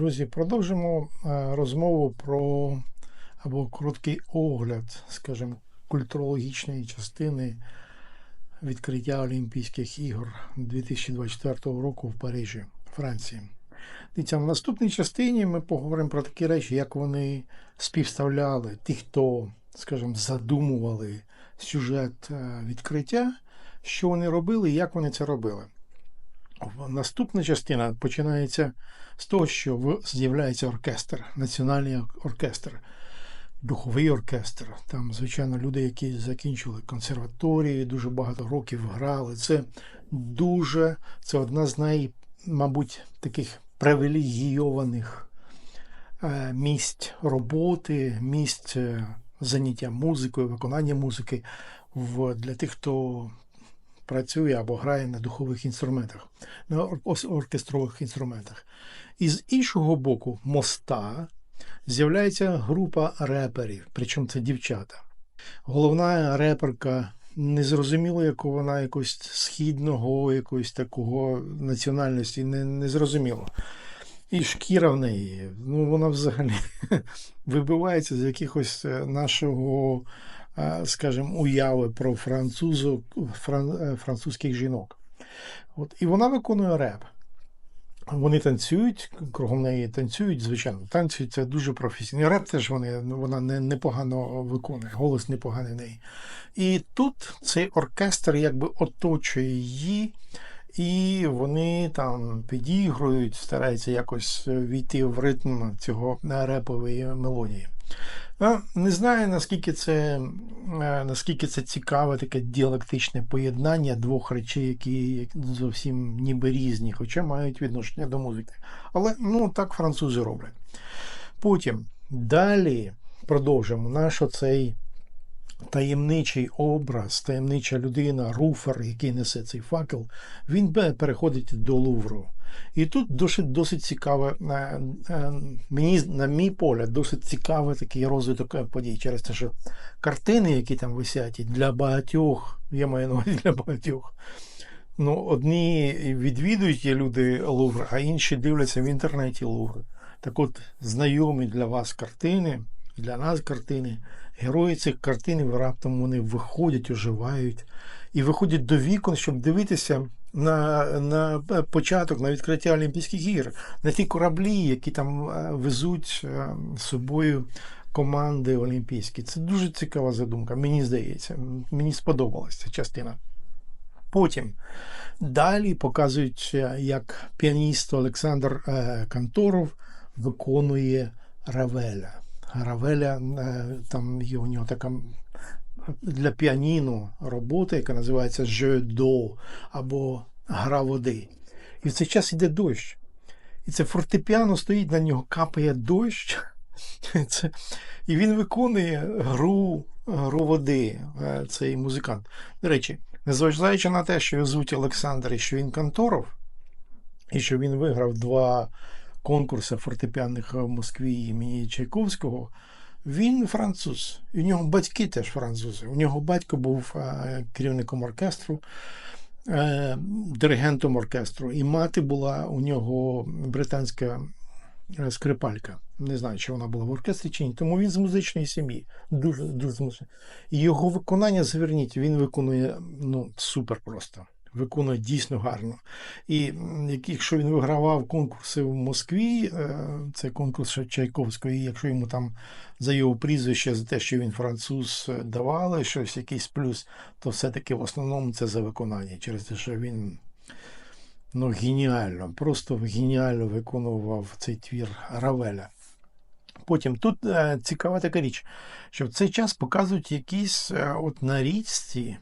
Друзі, продовжимо е, розмову про або короткий огляд, скажімо, культурологічної частини відкриття Олімпійських ігор 2024 року в Парижі, Франції. Дивіться, в наступній частині ми поговоримо про такі речі, як вони співставляли ті, хто, скажімо, задумували сюжет е, відкриття, що вони робили і як вони це робили. Наступна частина починається з того, що з'являється оркестр, національний оркестр, духовий оркестр. Там, звичайно, люди, які закінчили консерваторії, дуже багато років грали. Це дуже, це одна з най, мабуть, таких привілегійованих е, місць роботи, місць е, заняття музикою, виконання музики в, для тих, хто працює або грає на духових інструментах, на оркестрових інструментах. І з іншого боку, моста з'являється група реперів, причому це дівчата. Головна реперка. Незрозуміло, якого вона якось східного, якогось такого національності, не, не зрозуміло. І шкіра в неї, ну вона взагалі вибивається з якихось е, нашого скажімо, уяви про французу, фран, е, французьких жінок. От, І вона виконує реп. Вони танцюють, кругом неї танцюють, звичайно, танці це дуже професійний. Реп теж вони, ну, вона не, непогано виконує, голос непоганий неї. І тут цей оркестр якби оточує її, і вони там підігрують, стараються якось війти в ритм цього репової мелодії. Не знаю, наскільки це е, наскільки це цікаве таке діалектичне поєднання двох речей, які зовсім ніби різні, хоча мають відношення до музики. Але ну так французи роблять. Потім далі продовжимо наш оцей таємничий образ, таємнича людина, руфер, який несе цей факел, він переходить до Лувру. І тут досить досить цікаве, е, е, мені, на мій погляд, досить цікавий такий розвиток подій через те, що картини, які там висять, для багатьох, я маю на увазі для багатьох. Ну, одні відвідують люди Лувр, а інші дивляться в інтернеті Лувр. Так от, знайомі для вас картини, для нас картини, герої цих картин раптом вони виходять, оживають і виходять до вікон, щоб дивитися на на початок, на відкриття Олімпійських ігор, на ті кораблі, які там е, везуть е, з собою команди Олімпійські. Це дуже цікава задумка, мені здається. Мені сподобалася ця частина. Потім далі показують, е, як піаніст Олександр Канторов виконує Равеля. Равеля, там є у нього така для піаніно робота, яка називається «Jeu d'eau» або Гра води. І в цей час йде дощ. І це фортепіано стоїть, на нього капає дощ. Це... І він виконує гру гру води, е, цей музикант. До речі, незважаючи на те, що його звуть Олександр і що він Канторов, і що він виграв два конкурси фортепіаних в Москві імені Чайковського. Він француз, і у нього батьки теж французи. У нього батько був е, керівником оркестру, е, диригентом оркестру, і мати була у нього британська е, скрипалька. Не знаю, чи вона була в оркестрі чи ні. Тому він з музичної сім'ї. Дуже дуже. І його виконання, зверніть, він виконує ну, супер просто виконує дійсно гарно. І якщо він вигравав конкурси в Москві, е, це конкурс Чайковського, і якщо йому там за його прізвище, за те, що він француз, е, давали щось, якийсь плюс, то все-таки в основному це за виконання, через те, що він ну, геніально, просто геніально виконував цей твір Равеля. Потім тут е, цікава така річ, що в цей час показують якісь е, от на річці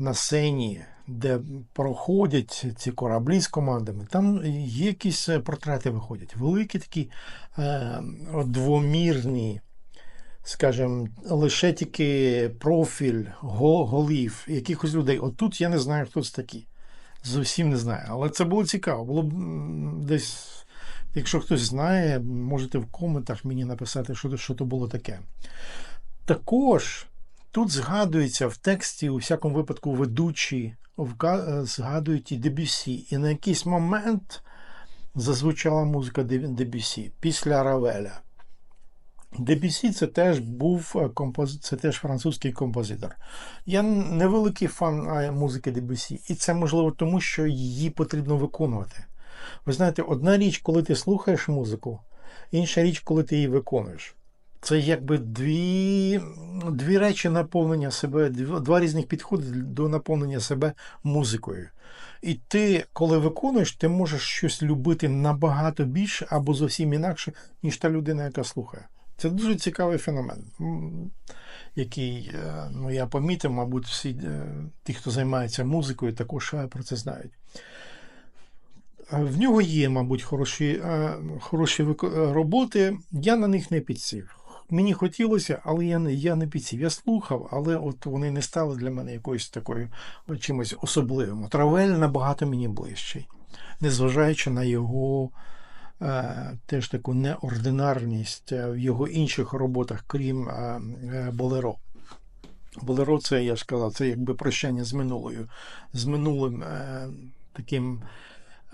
на сцені, де проходять ці кораблі з командами, там якісь е, портрети виходять. Великі такі е, двомірні, скажімо, лише тільки профіль, голів якихось людей. От тут я не знаю, хто це такі. Зовсім не знаю. Але це було цікаво. Було б десь. Якщо хтось знає, можете в коментах мені написати, що що то було таке. Також Тут згадується в тексті, у всякому випадку, ведучі е, згадують і Дебюсі. І на якийсь момент зазвучала музика Дебюсі після Равеля. Дебюсі це теж був е, компози... це теж французький композитор. Я невеликий фан музики Дебюсі, і це можливо тому, що її потрібно виконувати. Ви знаєте, одна річ, коли ти слухаєш музику, інша річ, коли ти її виконуєш. Це якби дві дві речі наповнення себе, два різних підходи до наповнення себе музикою. І ти, коли виконуєш, ти можеш щось любити набагато більше або зовсім інакше, ніж та людина, яка слухає. Це дуже цікавий феномен, який е, ну, я помітив, мабуть, всі е, ті, хто займається музикою, також е, про це знають. В нього є, мабуть, хороші хороші роботи. Я на них не підсів. Мені хотілося, але я не я не підсів. Я слухав, але от вони не стали для мене якоюсь такою чимось особливим. Травель набагато мені ближчий, незважаючи на його е, теж таку неординарність в його інших роботах, крім е, Болеро. Болеро, це я ж сказав, це якби прощання з минулою, з минулим е, таким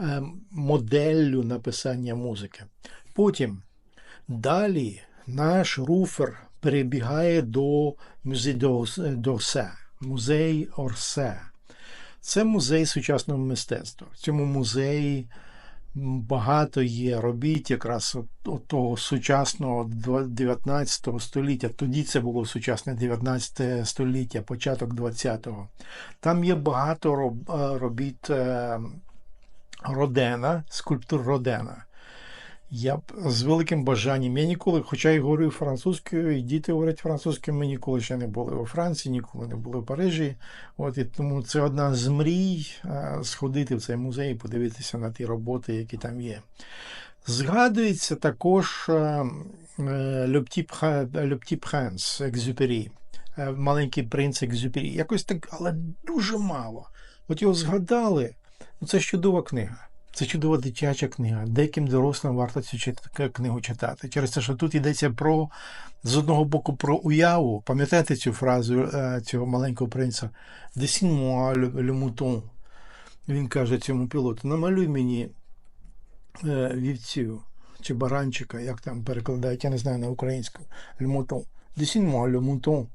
е, моделлю написання музики. Потім далі наш руфер перебігає до музей Дорсе, музей Орсе. Це музей сучасного мистецтва. В цьому музеї багато є робіт якраз от того сучасного 19 століття. Тоді це було сучасне 19 століття, початок 20-го. Там є багато робіт е, Родена, скульптур Родена. Я б з великим бажанням. Я ніколи, хоча й говорю французькою, і діти говорять французькою, ми ніколи ще не були у Франції, ніколи не були в Парижі. От і тому це одна з мрій сходити в цей музей і подивитися на ті роботи, які там є. Згадується також Petit Prince Екзюпері, маленький принц Екзюпері. Якось так, але дуже мало. От його згадали, ну це чудова книга. Це чудова дитяча книга. Деяким дорослим варто цю книгу читати. Через те, що тут йдеться про з одного боку про уяву. Пам'ятаєте цю фразу е, цього маленького принца? Десін le. Він каже цьому пілоту: намалюй мені е, вівцю чи баранчика, як там перекладають, я не знаю на українську. Le mouton. Dessine-moi.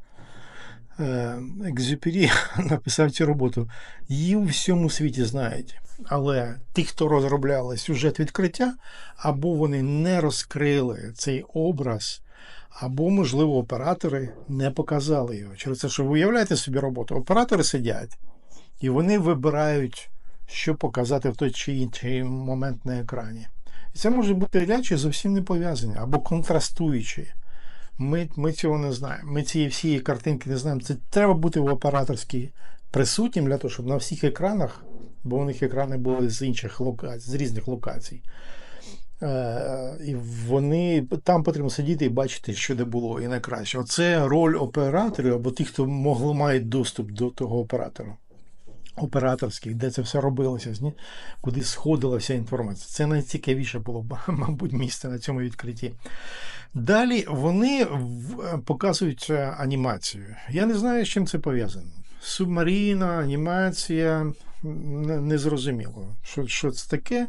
Екзюпері написав цю роботу. Її у всьому світі знають. Але ті, хто розробляли сюжет відкриття, або вони не розкрили цей образ, або, можливо, оператори не показали його. Через це, що ви уявляєте собі роботу, оператори сидять і вони вибирають, що показати в той чи інший момент на екрані. І це може бути речі зовсім не пов'язані або контрастуючі. Ми ми цього не знаємо. Ми цієї всієї картинки не знаємо. Це треба бути в операторській присутнім для того, щоб на всіх екранах, бо у них екрани були з інших локацій, з різних локацій. Е, І вони там потрібно сидіти і бачити, що де було і найкраще. Оце роль операторів або тих, хто могли мають доступ до того оператора. Операторських, де це все робилося, куди сходила вся інформація. Це найцікавіше було, мабуть, місце на цьому відкритті. Далі вони показують е, анімацію. Я не знаю, з чим це пов'язано. Субмаріна, анімація. Незрозуміло, що що це таке.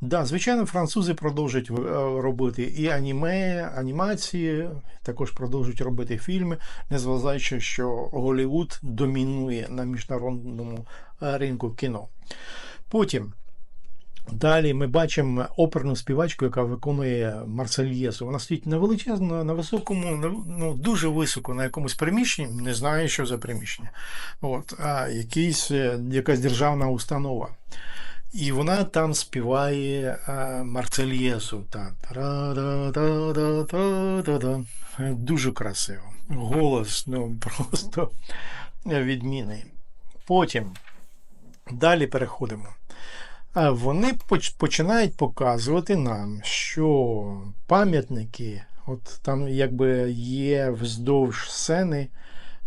Да, Звичайно, французи продовжують е, робити і аніме, анімації, також продовжують робити фільми, незважаючи, що Голлівуд домінує на міжнародному е, ринку кіно. Потім Далі ми бачимо оперну співачку, яка виконує Марсельєзу. Вона стоїть на величезно, на високому, ну дуже високо на якомусь приміщенні, не знаю, що за приміщення. От, а якийсь, е, якась державна установа. І вона там співає Марсельєзу. Дуже красиво. Голос ну, просто відмінний. Потім далі переходимо вони починають показувати нам, що пам'ятники, от там якби є вздовж сцени,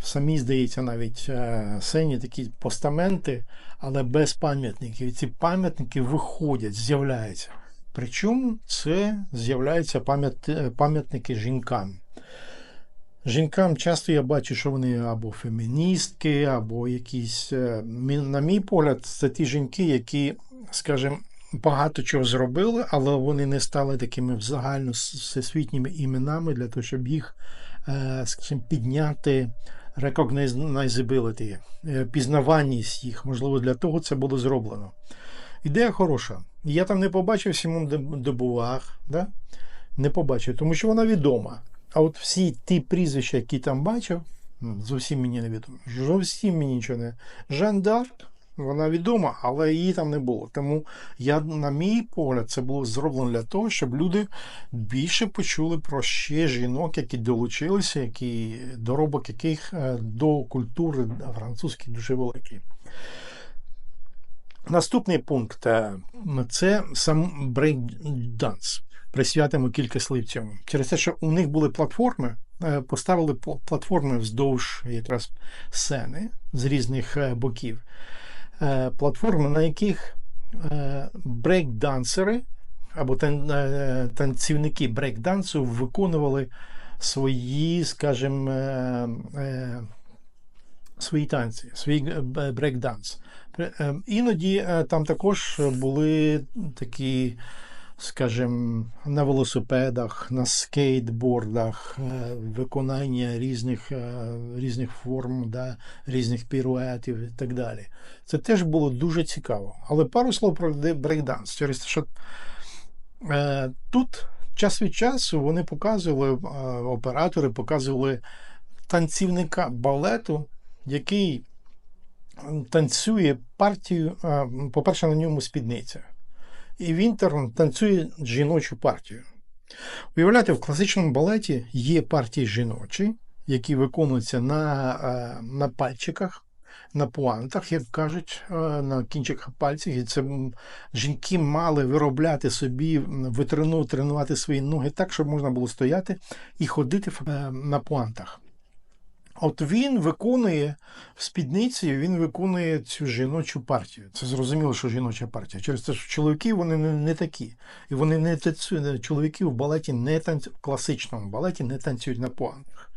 в самій, здається, навіть е, сцені такі постаменти, але без пам'ятників. І ці пам'ятники виходять, з'являються. Причому це з'являються пам'ятники жінкам. Жінкам часто я бачу, що вони або феміністки, або якісь, е, на мій погляд, це ті жінки, які скажімо, багато чого зробили, але вони не стали такими загально всесвітніми іменами для того, щоб їх, е, скажімо, підняти recognizability, е, пізнаваність їх. Можливо, для того це було зроблено. Ідея хороша. Я там не побачив Сімон Дебувах, да? не побачив, тому що вона відома. А от всі ті прізвища, які там бачив, зовсім мені не відомо. Зовсім мені нічого не. Жан Дарк, вона відома, але її там не було. Тому я, на мій погляд, це було зроблено для того, щоб люди більше почули про ще жінок, які долучилися, які доробок яких е, до культури французької дуже великий. Наступний пункт е, це сам брейкданс. Присвятимо кілька слів цьому. Через те, що у них були платформи, е, поставили платформи вздовж якраз сцени з різних боків. Е, платформи, на яких брейкдансери брейк-дансери або е, танцівники брейк-дансу виконували свої, скажімо, свої танці, свій брейк-данс. Іноді там також були такі скажімо, на велосипедах, на скейтбордах, е, виконання різних е, різних форм, да, різних піруетів і так далі. Це теж було дуже цікаво. Але пару слов про брейкданс. Через те, що е, тут час від часу вони показували, оператори показували танцівника балету, який танцює партію, по-перше, на ньому спідниця і він танцює жіночу партію. Уявляєте, в класичному балеті є партії жіночі, які виконуються на е, на пальчиках, на пуантах, як кажуть, е, на кінчиках пальців. І це жінки мали виробляти собі, витрену, тренувати свої ноги так, щоб можна було стояти і ходити е, на пуантах. От він виконує в спідниці, він виконує цю жіночу партію. Це зрозуміло, що жіноча партія. Через те, що чоловіки вони не, не такі. І вони не танцюють. Чоловіки в балеті не танцюють, в класичному балеті не танцюють на пуантах.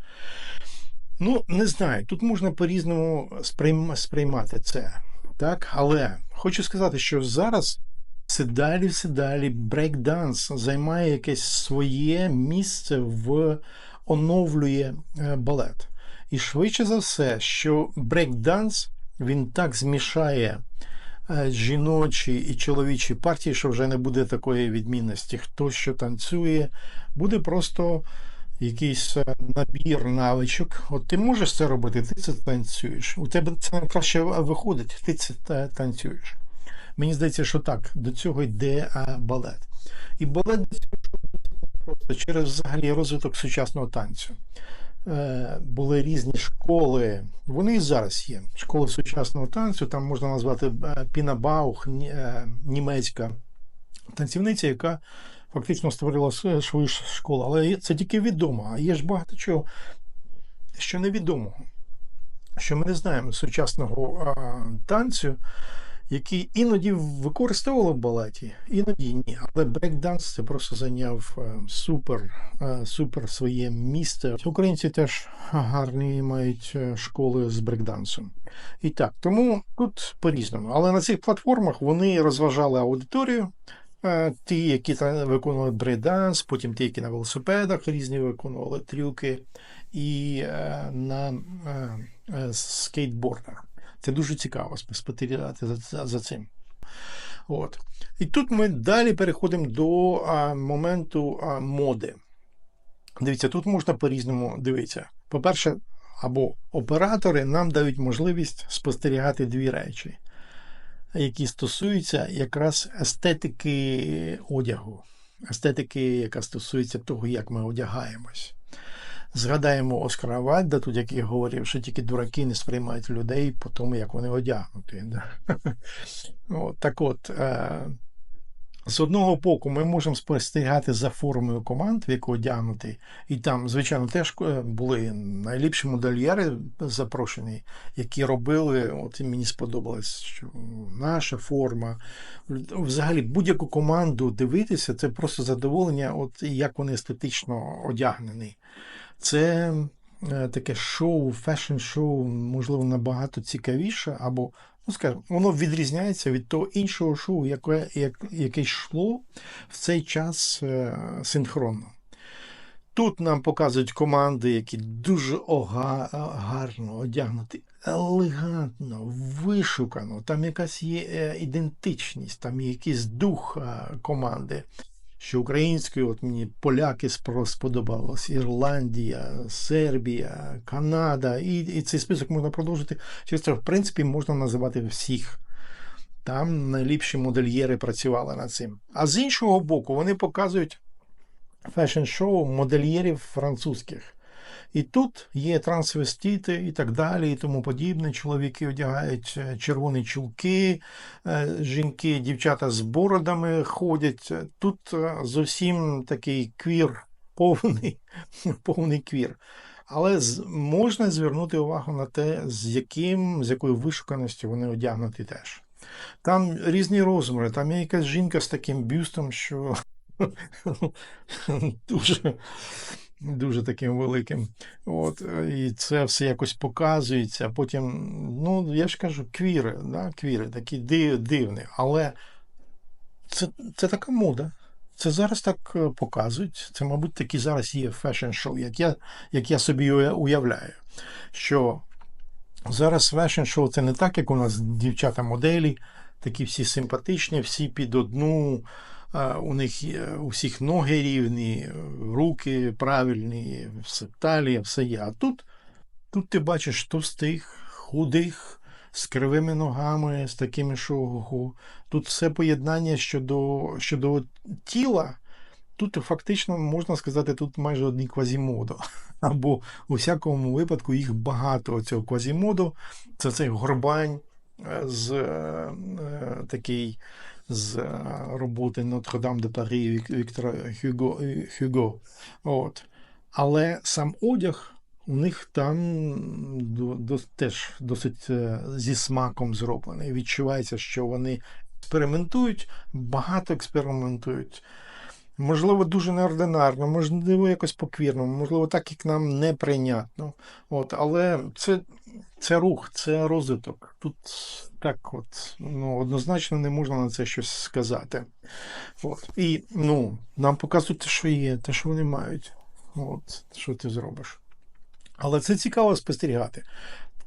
Ну, не знаю, тут можна по-різному сприймати це. Так? Але хочу сказати, що зараз все далі, все далі брейкданс займає якесь своє місце в оновлює е, балет. І швидше за все, що брейкданс він так змішає е, жіночі і чоловічі партії, що вже не буде такої відмінності. Хто що танцює, буде просто якийсь е, набір навичок. От ти можеш це робити, ти це танцюєш. У тебе це найкраще виходить, ти це танцюєш. Мені здається, що так, до цього йде балет. І балет до цього просто через взагалі розвиток сучасного танцю. Е, були різні школи. Вони і зараз є. Школи сучасного танцю, там можна назвати е, Піна Баух, е, німецька танцівниця, яка фактично створила свою школу. Але це тільки відомо. А є ж багато чого, що невідомого, що ми не знаємо сучасного танцю які іноді використовували в балеті, іноді ні. Але брейкданс це просто зайняв е, супер е, супер своє місце. Українці теж гарні мають е, школи з брейкдансом. І так, тому тут по-різному. Але на цих платформах вони розважали аудиторію. Ті, які виконували брейданс, потім ті, які на велосипедах різні виконували трюки, і на скейтбордах. Це дуже цікаво спостерігати за, за цим. От. І тут ми далі переходимо до а, моменту а, моди. Дивіться, тут можна по-різному дивитися. По-перше, або оператори нам дають можливість спостерігати дві речі, які стосуються якраз естетики одягу, естетики, яка стосується того, як ми одягаємось. Згадаємо Оскара Вальда, тут який говорив, що тільки дураки не сприймають людей по тому, як вони одягнуті. От, Так от, е, з одного боку, ми можемо спостерігати за формою команд, в яку одягнути. І там, звичайно, теж е, були найліпші модельєри запрошені, які робили. От мені сподобалось, що наша форма. Взагалі, будь-яку команду дивитися, це просто задоволення, от як вони естетично одягнені. Це е, таке шоу, фешн-шоу, можливо, набагато цікавіше, або ну скажімо, воно відрізняється від того іншого шоу, яке, як, яке йшло в цей час е, синхронно. Тут нам показують команди, які дуже ога, гарно одягнуті, елегантно, вишукано. Там якась є е, ідентичність, там є якийсь дух е, команди. Що українською, от мені поляки сподобалось, Ірландія, Сербія, Канада, і і цей список можна продовжити. Через це, в принципі, можна називати всіх. Там найліпші модельєри працювали над цим. А з іншого боку, вони показують фешн-шоу модельєрів французьких. І тут є трансвестити і так далі, і тому подібне. Чоловіки одягають е, червоні чулки, е, жінки, дівчата з бородами ходять. Тут е, зовсім такий квір, повний, повний квір. Але можна звернути увагу на те, з яким, з якою вишуканістю вони одягнуті теж. Там різні розміри, там є якась жінка з таким бюстом, що дуже дуже таким великим. От, І це все якось показується. Потім, ну, я ж кажу, квіри, да, квіри, такі див, дивні. Але це це така мода. Це зараз так е, показують. Це, мабуть, такі зараз є фешн-шоу, як я як я собі уявляю. Що зараз фешн-шоу це не так, як у нас дівчата-моделі, такі всі симпатичні, всі під одну. У них у всіх ноги рівні, руки правильні, все талія, все є. А тут тут ти бачиш товстих, худих, з кривими ногами, з такими що Тут все поєднання щодо щодо тіла. Тут фактично можна сказати, тут майже одні квазімодо. Або у всякому випадку їх багато цього квазімоду. Це цей горбань е, з е, такий з е, роботи Notre-Dame de Paris Віктора Хюго. Хюго. От. Але сам одяг у них там до, до, теж досить е, зі смаком зроблений. Відчувається, що вони експериментують, багато експериментують. Можливо, дуже неординарно, можливо, якось поквірно, можливо, так як нам неприйнятно. От, Але це це рух, це розвиток. Тут так от, ну, однозначно не можна на це щось сказати. От. І ну, нам показують те, що є, те, що вони мають. От, Що ти зробиш. Але це цікаво спостерігати.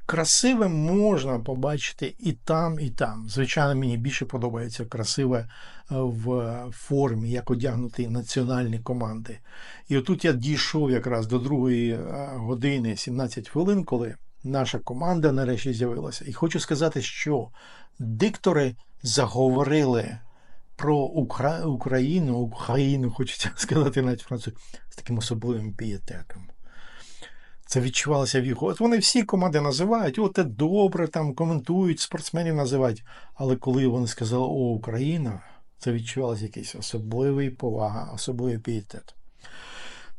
Красиве можна побачити і там, і там. Звичайно, мені більше подобається красиве е, в формі, як одягнуті національні команди. І отут я дійшов якраз до другої е, години 17 хвилин, коли наша команда нарешті з'явилася. І хочу сказати, що диктори заговорили про Укра... Україну, Україну, хочеться сказати навіть французькою, з таким особливим пієтетом. Це відчувалося в його. От вони всі команди називають, о, те добре, там коментують, спортсменів називають. Але коли вони сказали О, Україна, це відчувалося якийсь особливий повага, особливий пієтет.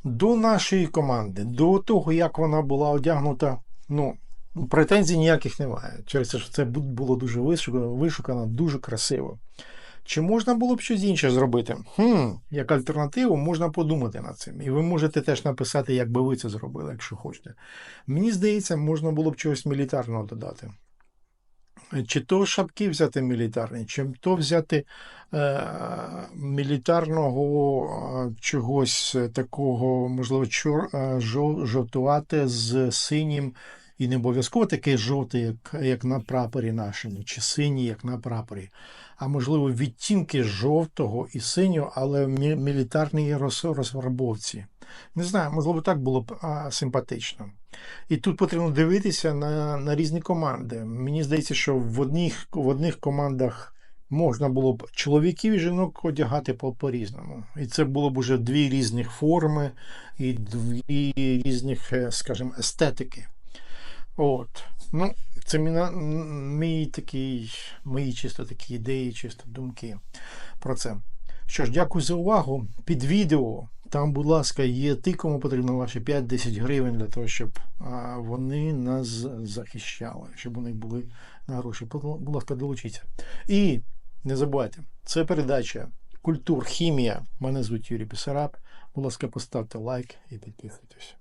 До нашої команди, до того, як вона була одягнута, ну, претензій ніяких немає. Через те, що це було дуже вишукано, дуже красиво. Чи можна було б щось інше зробити? Хм, Як альтернативу, можна подумати над цим. І ви можете теж написати, як би ви це зробили, якщо хочете. Мені здається, можна було б чогось мілітарного додати. Чи то шапки взяти мілітарні, чи то взяти е, мілітарного е, чогось такого, можливо, чор, е, жовтувати з синім. І не обов'язково такий жовтий, як як на прапорі нашому, чи синій, як на прапорі, а можливо відтінки жовтого і синього, але в мілітарній розфарбовці. Не знаю, можливо, так було б а, симпатично. І тут потрібно дивитися на на різні команди. Мені здається, що в одних, в одних командах. Можна було б чоловіків і жінок одягати по-різному. І це було б уже дві різних форми і дві різних, е, скажімо, естетики. От. Ну, Це мій, мій такий, мої чисто такі ідеї, чисто думки про це. Що ж, дякую за увагу. Під відео. Там, будь ласка, є ти, кому потрібно ваші 5-10 гривень для того, щоб вони нас захищали, щоб вони були на гроші. Будь ласка, долучіться. І не забувайте, це передача Культур Хімія. Мене звуть Юрій Бісараб. Будь ласка, поставте лайк і підписуйтесь.